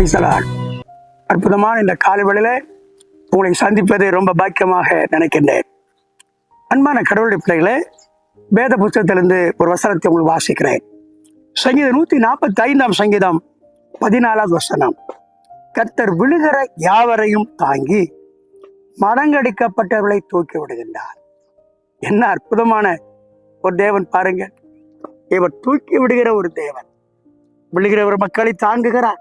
Praise the Lord அற்புதமான இந்த காலவெளியில் உங்களை சந்திப்பது ரொம்ப பாக்கியமாக நினைக்கின்றேன். அன்பான கடவுளுடைய பிள்ளைகளே வேத புத்தகத்திலிருந்து ஒரு வசனத்தை உங்களுக்கு வாசிக்கிறேன். சங்கீதம் நூத்தி நாற்பத்தி ஐந்தாம் சங்கீதம் பதினாலாவது வசனம். கர்த்தர் விழுகிற யாவரையும் தாங்கி மடங்கடிக்கப்பட்டவர்களை தூக்கி விடுகின்றார். என்ன அற்புதமான ஒரு தேவன் பாருங்க இவர் தூக்கி விடுகிற ஒரு தேவன். விழுகிறவர் மக்களை தாங்குகிறார்.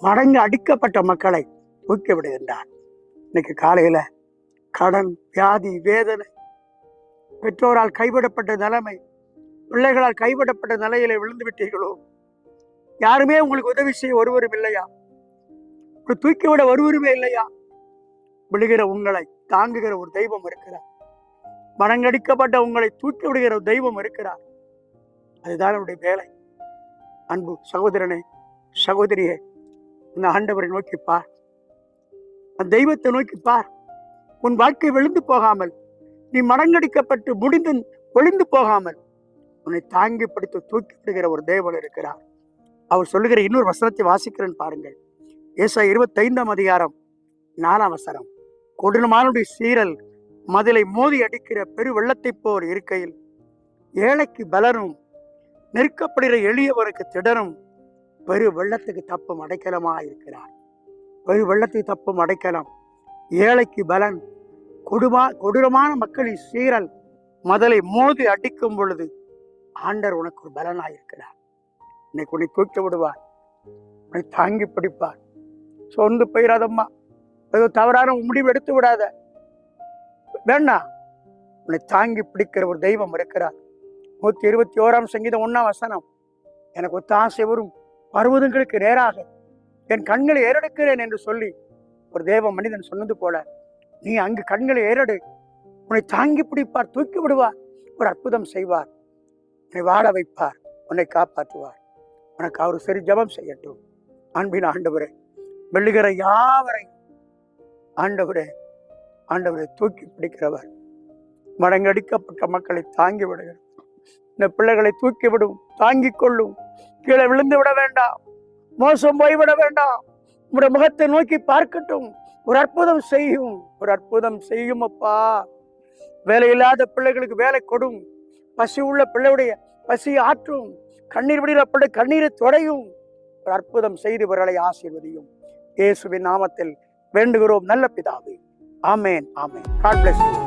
மடங்கு அடிக்கப்பட்ட மக்களை தூக்கி விடுகின்றார். இன்னைக்கு காலையில கடன் வியாதி வேதனை பெற்றோரால் கைவிடப்பட்ட நிலைமை பிள்ளைகளால் கைவிடப்பட்ட நிலையில விழுந்து விட்டீர்களோ? யாருமே உங்களுக்கு உதவி செய்ய ஒருவரும் இல்லையா? உங்களை தூக்கி விட ஒருவருமே இல்லையா? விழுகிற உங்களை தாங்குகிற ஒரு தெய்வம் இருக்கிறார். மடங்கடிக்கப்பட்ட உங்களை தூக்கி விடுகிற ஒரு தெய்வம் இருக்கிறார். அதுதான் அவருடைய வேலை. அன்பு சகோதரனே சகோதரியே இந்த ஆண்டவரை நோக்கிப்பார் அந்த தெய்வத்தை நோக்கிப்பார் உன் வாழ்க்கை விழுந்து போகாமல் நீ மடங்கடிக்கப்பட்டு முடிந்து ஒளிந்து போகாமல் உன்னை தாங்கி பிடித்து தூக்கி விடுகிற ஒரு தேவன் இருக்கிறார். அவர் சொல்லுகிற இன்னொரு வசனத்தை வாசிக்கிறேன் பாருங்கள். ஏசா இருபத்தைந்தாம் அதிகாரம் நாலாம் வசனம். கொடூரமானுடைய சீரல் மதிலை மோதி அடிக்கிற பெரு வெள்ளத்தைப் போர் இருக்கையில் ஏழைக்கு பலரும் நெருக்கப்படுகிற எளியவருக்கு திடரும் பெரு வெள்ளத்துக்கு தப்பும் அடைக்கலமாக இருக்கிறார்? பெரு வெள்ளத்துக்கு தப்பும் அடைக்கலம். ஏழைக்கு பலன். கொடுமா கொடூரமான மக்களின் சீரல் மதலை மோதி அடிக்கும் பொழுது ஆண்டர் உனக்கு ஒரு பலனாக இருக்கிறார். இன்னைக்கு உன்னை தூக்கி விடுவார். உன்னை தாங்கி பிடிப்பார். சொந்து போயிடாதம்மா ஏதோ தவறான முடிவு எடுத்து விடாத. வேண்டாம் உன்னை தாங்கி பிடிக்கிற ஒரு தெய்வம் இருக்கிறார். நூற்றி இருபத்தி ஓராம் சங்கீதம் ஒன்றாம் வசனம். எனக்கு ஒத்த ஆசை வரும். பருவதங்களுக்கு நேராக என் கண்களை ஏறெடுக்கிறேன் என்று சொல்லி ஒரு தேவ மனிதன் சொன்னது போல நீ அங்கு கண்களை ஏறெடு. உன்னை தாங்கி பிடிப்பார் தூக்கி விடுவார் ஒரு அற்புதம் செய்வார். உன்னை வாழ வைப்பார் உன்னை காப்பாற்றுவார். உனக்கு அவர் சரி ஜெபம் செய்யட்டும். அன்பின் ஆண்டவரே வெள்ளுகிற யாவரை ஆண்டவரே ஆண்டவரை தூக்கி பிடிக்கிறவர். மடங்கடிக்கப்பட்ட மக்களை தாங்கி விடுகிறார் இந்த பிள்ளைகளை தூக்கி விடும் தாங்கிக் கொள்ளும். கீழே விழுந்து விட வேண்டாம். மோசம் போய்விட வேண்டாம். உங்களுடைய முகத்தை நோக்கி பார்க்கட்டும். ஒரு அற்புதம் செய்யும். ஒரு அற்புதம் செய்யும் அப்பா. வேலை இல்லாத பிள்ளைகளுக்கு வேலை கொடும். பசி உள்ள பிள்ளையுடைய பசி ஆற்றும். கண்ணீர் விடுகிற பிள்ளை கண்ணீரை தொடையும். ஒரு அற்புதம் செய்து இவர்களை ஆசீர்வதியும். இயேசுவின் நாமத்தில் வேண்டுகிறோம். நல்ல பிதாவே. ஆமேன் ஆமேன். God bless you